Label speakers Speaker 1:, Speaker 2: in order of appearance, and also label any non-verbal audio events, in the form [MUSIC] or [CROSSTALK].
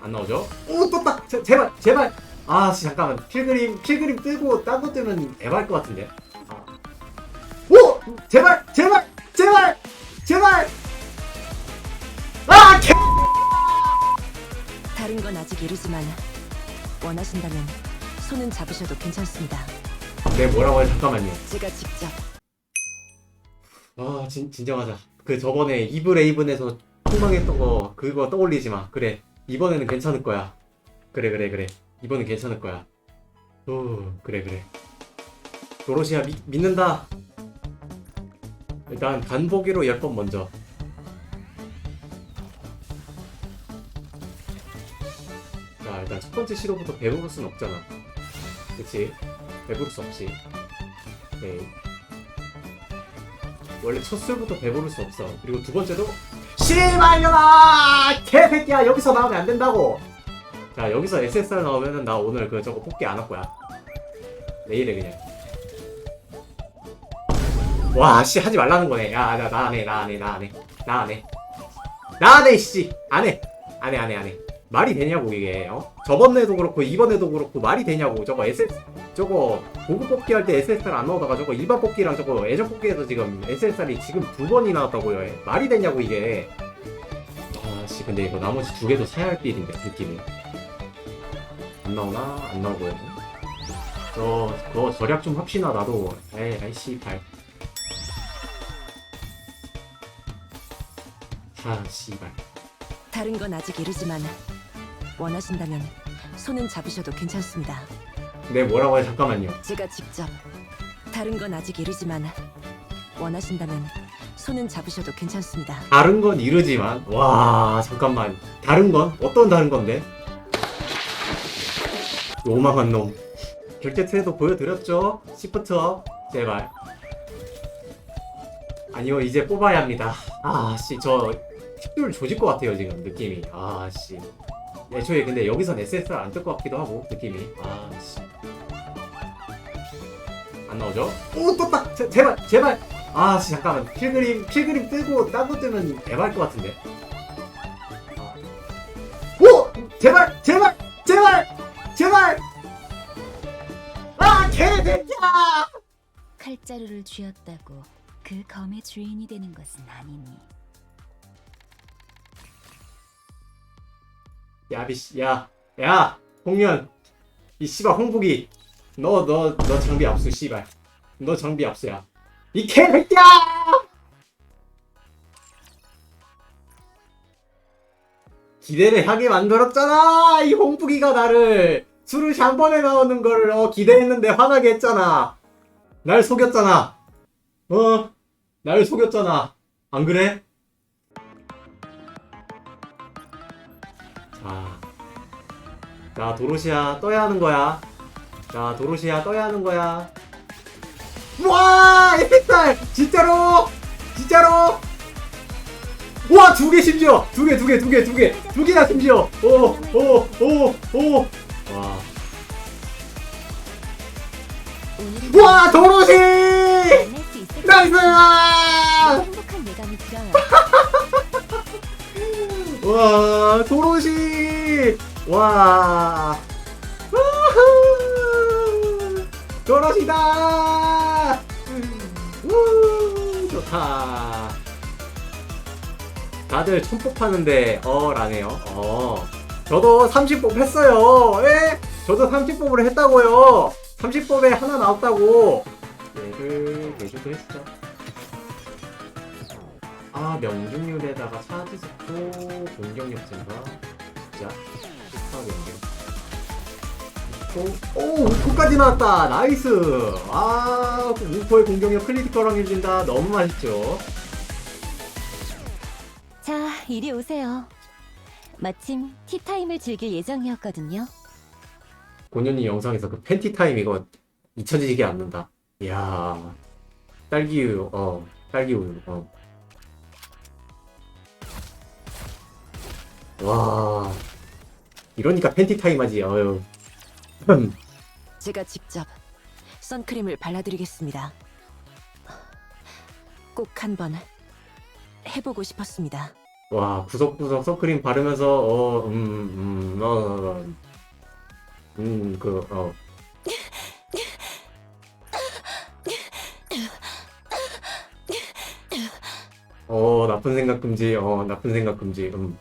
Speaker 1: 안 나오죠? 오 떴다 제, 제발 제발! 아 씨, 잠깐만. 필그림 필그림 뜨고 딴 거 뜨면 에바일 것 같은데. 아. 오! 제발 제발 제발! 제발! 아 개!
Speaker 2: 다른 건 아직 이르지만 원하신다면 손은 잡으셔도 괜찮습니다.
Speaker 1: 네 뭐라고 해 잠깐만요.
Speaker 2: 제가 직접
Speaker 1: 아 진, 진정하자. 그 저번에 이브 레이븐에서 폭망했던 거 그거 떠올리지 마. 그래 이번에는 괜찮을 거야. 그래 그래 그래. 이번엔 괜찮을 거야. 오 그래 그래. 도로시야 미, 믿는다. 일단 간보기로 10번 먼저. 자 일단 첫 번째 시도부터 배부를 순 없잖아. 그치? 배부를 수 없지. 오케이 원래 첫 술부터 배부를 수 없어. 그리고 두 번째도 씨발려라 개새끼야 여기서 나오면 안 된다고. 자 여기서 SSR 나오면은 나 오늘 그 저거 뽑기 안 할 거야. 내일에 그냥. 와씨 하지 말라는 거네. 야 나 나 안 해 나 안 해 나 안 해 나 안 해 나 안 해 씨 안 해 안 해 안 해 안해 말이 되냐고 이게 어? 저번에도 그렇고 이번에도 그렇고 말이 되냐고 저거 SS 저거 고급 뽑기 할 때 SSR 안 나오다가 저거 일반 뽑기랑 저거 애정 뽑기에서 지금 SSR이 지금 두 번이 나 왔다고요. 말이 되냐고 이게. 아씨 근데 이거 나머지 두 개도 사야 할 빌인데 느낌이. 안 나오나 안 나오고요. 저 그거 절약 좀 합시나 나도. 에이 아이씨 발. 아 씨발.
Speaker 2: 다른 건 아직 이르지만 원하신다면 손은 잡으셔도 괜찮습니다.
Speaker 1: 네 뭐라고 해 잠깐만요.
Speaker 2: 제가 직접 다른 건 아직 이르지만 원하신다면 손은 잡으셔도 괜찮습니다.
Speaker 1: 다른 건 이르지만 와 잠깐만 다른 건 어떤 다른 건데? 요망한 놈 결제트에도 보여드렸죠? 시프트업 제발 아니요 이제 뽑아야 합니다 아씨 저 팁줄 조질 것 같아요 지금 느낌이 아씨 애초에 근데 여기선 SSR 안 뜰 것 같기도 하고 느낌이. 아 씨. 안 나오죠? 오 떴다 제, 제발 제발! 아 씨 잠깐만. 필그림 필그림 뜨고 딴 거 뜨면 에바일 것 같은데. 아. 오! 제발! 제발! 제발! 제발! 아 개새끼야!
Speaker 3: 칼자루를 쥐었다고 그 검의 주인이 되는 것은 아니니
Speaker 1: 야 비씨 야야 홍련. 이 씨발 홍복이 너 너 너 장비 압수 씨발. 너 장비 압수야. 이 개새끼야! 기대를 하게 만들었잖아 이 홍복이가 나를. 술을 샴번에 나오는 거를 어 기대했는데 화나게 했잖아. 날 속였잖아. 어날 속였잖아. 안 그래? 자 도로시야 떠야 하는 거야. 자 도로시야 떠야 하는 거야. 와 에펙달 진짜로 진짜로. 와 두 개 심지어 두 개 두 개 두 개 두 개 두 개나 심지어 오오오오 와. 도로시 나이스
Speaker 3: 행복한 예감이 들어요. [LAUGHS]
Speaker 1: 와 도로시 와. 우후! 도로시다. 우. 좋다. 다들 천폭 하는데 어라네요. 어. 저도 30뽑 했어요. 예? 저도 30뽑을 했다고요. 30뽑에 하나 나왔다고. 얘를 내주도 했죠. 아 명중률에다가 차지 스포 공격력 증가. 공격 오 우코까지 나왔다. 나이스. 아 우코의 공격력 크리티컬 확률진다. 너무 맛있죠?
Speaker 3: 자, 이리 오세요. 마침 티타임을 즐길 예정이었거든요.
Speaker 1: 본연이 영상에서 그 팬티 타임 이거 잊혀지게 않는다. 이야 딸기우유 어 딸기우유 어. 와 이러니까 팬티 타임 하지. 어휴 흠.
Speaker 2: 제가 직접 선크림을 발라드리겠습니다. 꼭 한번 해보고 싶었습니다.
Speaker 1: 와 구석구석 선크림 바르면서 어 음음어음그어 어, 나쁜 생각 금지. 어, 나쁜 생각 금지. 음.